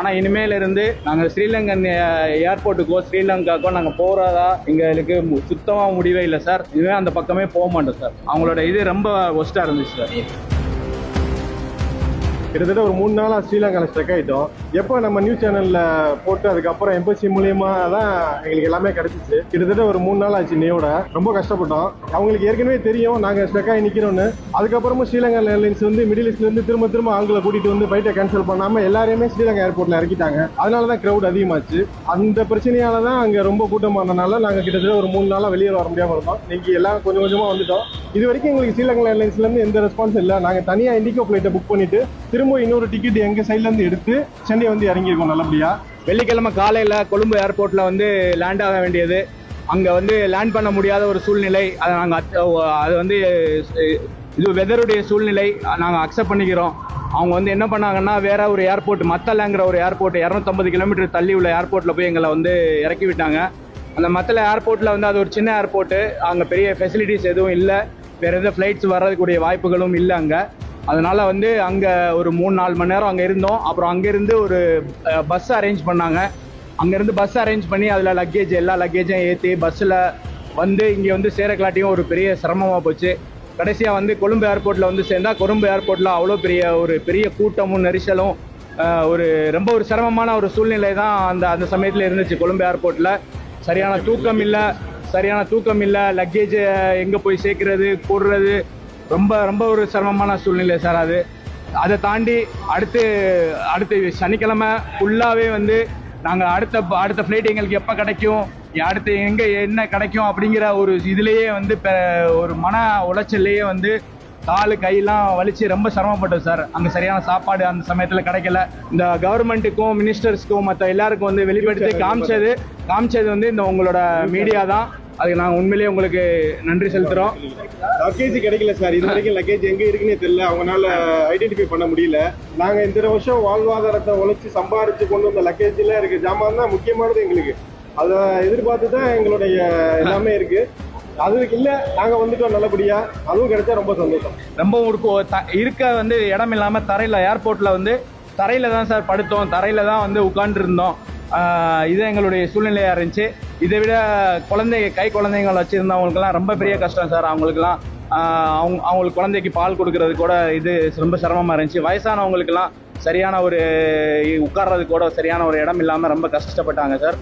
ஆனால் இனிமேல் இருந்து நாங்கள் ஸ்ரீலங்கன் ஏர்போர்ட்டுக்கோ ஸ்ரீலங்காக்கோ நாங்கள் போகிறதா எங்களுக்கு சுத்தமாக முடிவே இல்லை சார். இனிமேல் அந்த பக்கமே போக மாட்டோம் சார். அவங்களோட இது ரொம்ப ஒஸ்ட்டாக இருந்துச்சு சார். கிட்டத்தட்ட ஒரு மூணு நாளாக ஸ்ரீலங்காவில் ஸ்ட்ரக் ஆகிட்டோம் எப்போ நம்ம நியூஸ் சேனலில் போட்டு அதுக்கப்புறம் எம்பசி மூலியமா தான் எங்களுக்கு எல்லாமே கிடைச்சிச்சு. கிட்டத்தட்ட ஒரு மூணு நாள் ஆச்சு நீயோட ரொம்ப கஷ்டப்பட்டோம். அவங்களுக்கு ஏற்கனவே தெரியும் நாங்கள் ஸ்ட்ரக் ஆகி நிற்கிறோன்னு அதுக்கப்புறமும் ஸ்ரீலங்கா ஏர்லைன்ஸ் வந்து மிடில் ஈஸ்ட்லேருந்து திரும்ப திரும்ப ஆண்களை கூட்டிகிட்டு வந்து ஃபைட்டை கேன்சல் பண்ணாமல் எல்லாரையுமே ஸ்ரீலங்கா ஏர்போர்ட்டில் இறக்கிட்டாங்க. அதனால தான் க்ரௌட் அதிகமாச்சு. அந்த பிரச்சனையால தான் அங்கே ரொம்ப கூட்டமானனால நாங்கள் கிட்டத்தட்ட ஒரு மூணு நாளாக வெளியே வர முடியாமல் இருந்தோம். இன்னைக்கு எல்லாம் கொஞ்சம் கொஞ்சமாக வந்துட்டோம். இது வரைக்கும் எங்களுக்கு ஸ்ரீலங்கா ஏர்லைன்ஸ்லேருந்து எந்த ரெஸ்பான்ஸ் இல்லை. நாங்கள் தனியாக இண்டிகோ ஃப்ளைட்டை புக் பண்ணிவிட்டு திரும்ப இன்னொரு டிக்கெட் எங்கள் சைட்லேருந்து எடுத்து சென்னை வந்து இறங்கியிருக்கோம் நல்லபடியாக வெள்ளிக்கிழமை காலையில் கொழும்பு ஏர்போர்ட்டில் வந்து லேண்ட் ஆக வேண்டியது. அங்கே வந்து லேண்ட் பண்ண முடியாத ஒரு சூழ்நிலை. அதை நாங்கள் அது வந்து இது வெதருடைய சூழ்நிலை. நாங்கள் அக்செப்ட் பண்ணிக்கிறோம். அவங்க வந்து என்ன பண்ணாங்கன்னா வேற ஒரு ஏர்போர்ட் மத்தலங்கிற ஒரு ஏர்போர்ட் இரநூத்தம்பது கிலோமீட்டர் தள்ளி உள்ள ஏர்போர்ட்டில் போய் எங்களை வந்து இறக்கி விட்டாங்க. அந்த மத்தல ஏர்போர்ட்டில் வந்து அது ஒரு சின்ன ஏர்போர்ட்டு அங்கே பெரிய ஃபெசிலிட்டிஸ் எதுவும் இல்லை. வேறு எந்த ஃப்ளைட்ஸ் வர்றதுக்கூடிய வாய்ப்புகளும் இல்லை அங்கே. அதனால வந்து அங்கே ஒரு மூணு நாலு மணி நேரம் அங்கே இருந்தோம். அப்புறம் அங்கேருந்து ஒரு பஸ் அரேஞ்ச் பண்ணாங்க. அங்கேருந்து பஸ் அரேஞ்ச் பண்ணி அதில் லக்கேஜ் எல்லா லக்கேஜும் ஏற்றி பஸ்ஸில் வந்து இங்கே வந்து சேரக்கலாட்டியும் ஒரு பெரிய சிரமமாக போச்சு. கடைசியாக வந்து கொழும்பு ஏர்போர்ட்டில் வந்து சேர்ந்தால் கொழும்பு ஏர்போர்ட்டில் அவ்வளோ பெரிய ஒரு பெரிய கூட்டமும் நெரிசலும் ஒரு ரொம்ப ஒரு சிரமமான ஒரு சூழ்நிலை தான் அந்த அந்த சமயத்தில் இருந்துச்சு கொழும்பு ஏர்போர்ட்டில் சரியான தூக்கம் இல்லை சரியான தூக்கம் இல்லை லக்கேஜ் எங்கே போய் சேர்க்கறது போடுறது ரொம்ப ரொம்ப ஒரு சிரமமான சூழ்நிலை சார் அது. அதை தாண்டி அடுத்து அடுத்து சனிக்கிழமை ஃபுல்லாகவே வந்து நாங்கள் அடுத்த அடுத்த ஃப்ளைட் எங்களுக்கு எப்போ கிடைக்கும் அடுத்து எங்கே என்ன கிடைக்கும் அப்படிங்கிற ஒரு இதுலேயே வந்து ஒரு மன உளைச்சல்லையே வந்து காலு கையெல்லாம் வலிச்சு ரொம்ப சிரமப்பட்டோம் சார். அங்கே சரியான சாப்பாடு அந்த சமயத்தில் கிடைக்கல. இந்த கவர்மெண்ட்டுக்கும் மினிஸ்டர்ஸ்க்கும் மற்ற எல்லாருக்கும் வந்து வெளிப்படுத்தி காமிச்சது காமிச்சது. வந்து இந்த உங்களோட மீடியா தான். அதுக்கு நாங்கள் உண்மையிலேயே உங்களுக்கு நன்றி செலுத்துகிறோம் லக்கேஜ் கிடைக்கல சார் இது வரைக்கும் லக்கேஜ் எங்க இருக்குன்னே தெரியல. அவங்களால ஐடென்டிஃபை பண்ண முடியல. நாங்க இந்த வருஷம் வாழ்வாதாரத்தை உழைச்சி சம்பாரிச்சு கொண்டு வந்த லக்கேஜ்ல இருக்கு ஜாமான் தான் முக்கியமானது எங்களுக்கு. அதை எதிர்பார்த்து தான் எங்களுடைய எல்லாமே இருக்கு. அதுக்கு இல்ல நாங்க வந்துட்டோம் நல்லபடியா. அதுவும் கிடைச்சா ரொம்ப சந்தோஷம். ரொம்ப ஒரு இருக்க வந்து இடம் இல்லாமல் தரையில் ஏர்போர்ட்டில் வந்து தரையில் தான் சார் படுத்தோம். தரையில் தான் வந்து உட்காந்துருந்தோம் இது எங்களுடைய சூழ்நிலையாக இருந்துச்சு. இதை விட குழந்தை கை குழந்தைங்கள் வச்சுருந்தவங்களுக்குலாம் ரொம்ப பெரிய கஷ்டம் சார். அவங்களுக்குலாம் அவங்க அவங்களுக்கு குழந்தைக்கு பால் கொடுக்கறது கூட இது ரொம்ப சிரமமாக இருந்துச்சு. வயசானவங்களுக்குலாம் சரியான ஒரு உட்கார்றது கூட சரியான ஒரு இடம் இல்லாமல் ரொம்ப கஷ்டப்பட்டாங்க சார்.